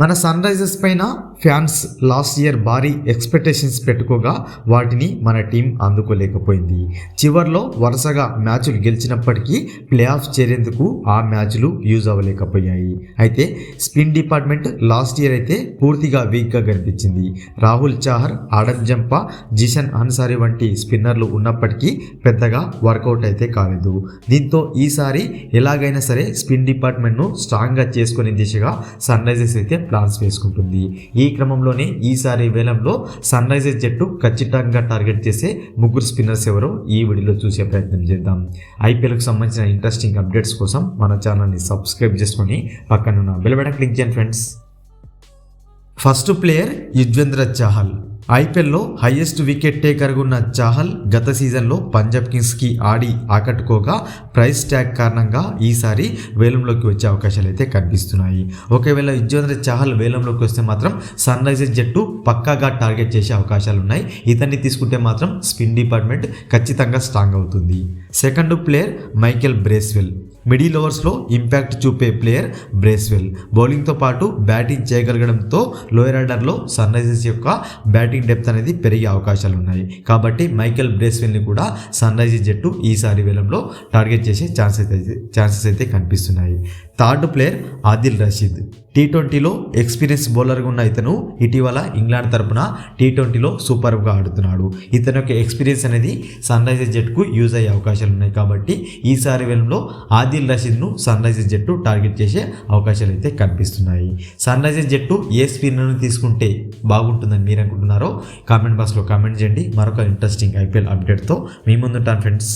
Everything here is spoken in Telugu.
మన సన్ రైజర్స్ పైన ఫ్యాన్స్ లాస్ట్ ఇయర్ భారీ ఎక్స్పెక్టేషన్స్ పెట్టుకోగా వాటిని మన టీం అందుకోలేకపోయింది. చివర్లో వరుసగా మ్యాచ్లు గెలిచినప్పటికీ ప్లే ఆఫ్ చేరేందుకు ఆ మ్యాచ్లు యూజ్ అవ్వలేకపోయాయి. అయితే స్పిన్ డిపార్ట్మెంట్ లాస్ట్ ఇయర్ అయితే పూర్తిగా వీక్గా కనిపించింది. రాహుల్ చాహర్ ఆడమ్ జంపా జిషన్ అన్సారీ వంటి స్పిన్నర్లు ఉన్నప్పటికీ పెద్దగా వర్కౌట్ అయితే కాలేదు. దీంతో ఈసారి ఎలాగైనా సరే స్పిన్ డిపార్ట్మెంట్ను స్ట్రాంగ్గా చేసుకునే దిశగా సన్ రైజర్స్ అయితే ప్లాన్స్ వేసుకుంటుంది. ఈ క్రమంలోనే ఈసారి వేలంలో సన్ రైజర్స్ జట్టు ఖచ్చితంగా టార్గెట్ చేసే ముగ్గురు స్పిన్నర్స్ ఎవరో ఈ వీడియోలో చూసే ప్రయత్నం చేద్దాం. ఐపీఎల్కి సంబంధించిన ఇంట్రెస్టింగ్ అప్డేట్స్ కోసం మన ఛానల్ని సబ్స్క్రైబ్ చేసుకొని పక్కనున్న బెల్ బటన్ క్లిక్ చేయండి friends first player Yuzvendra Chahal. ఐపీఎల్లో హైయెస్ట్ వికెట్ టేకర్గా ఉన్న చాహల్ గత సీజన్లో పంజాబ్ కింగ్స్కి ఆడి ఆకట్టుకోగా ప్రైస్ ట్యాగ్ కారణంగా ఈసారి వేలంలోకి వచ్చే అవకాశాలు అయితే కనిపిస్తున్నాయి. ఒకవేళ యుజ్వేంద్ర చాహల్ వేలంలోకి వస్తే మాత్రం సన్ రైజర్స్ జట్టు పక్కాగా టార్గెట్ చేసే అవకాశాలు ఉన్నాయి ఇతన్ని తీసుకుంటే మాత్రం స్పిన్ డిపార్ట్మెంట్ ఖచ్చితంగా స్ట్రాంగ్ అవుతుంది. Second player Michael Bracewell. Middle ఓవర్స్లో impact చూపే ప్లేయర్ బ్రేస్వెల్. బౌలింగ్తో పాటు బ్యాటింగ్ చేయగలగడంతో లోయర్ ఆర్డర్లో సన్ రైజర్స్ యొక్క బ్యాటింగ్ డెప్త్ అనేది పెరిగే అవకాశాలు ఉన్నాయి. కాబట్టి మైకెల్ బ్రేస్వెల్ని కూడా సన్ రైజర్స్ జట్టు ఈసారి వేలంలో టార్గెట్ చేసే ఛాన్సెస్ అయితే ఛాన్సెస్ అయితే కనిపిస్తున్నాయి. Third player Adil Rashid. T ట్వంటీలో ఎక్స్పీరియన్స్ బౌలర్గా ఉన్న ఇతను ఇటీవల ఇంగ్లాండ్ తరపున టీ ట్వంటీలో సూపర్గా ఆడుతున్నాడు. ఇతని యొక్క ఎక్స్పీరియన్స్ అనేది సన్ రైజర్స్ జట్టుకు యూజ్ అయ్యే అవకాశాలు ఉన్నాయి కాబట్టి ఈసారి వేలంలో ఆదిల్ రషీద్ను సన్ రైజర్స్ జట్టు టార్గెట్ చేసే అవకాశాలు అయితే కనిపిస్తున్నాయి. సన్ రైజర్స్ జట్టు ఏ స్పిన్నర్ను తీసుకుంటే బాగుంటుందని మీరు అనుకుంటున్నారో కామెంట్ బాక్స్లో కామెంట్ చేయండి. మరొక ఇంట్రెస్టింగ్ ఐపీఎల్ అప్డేట్తో మీ ముందుంటాను ఫ్రెండ్స్.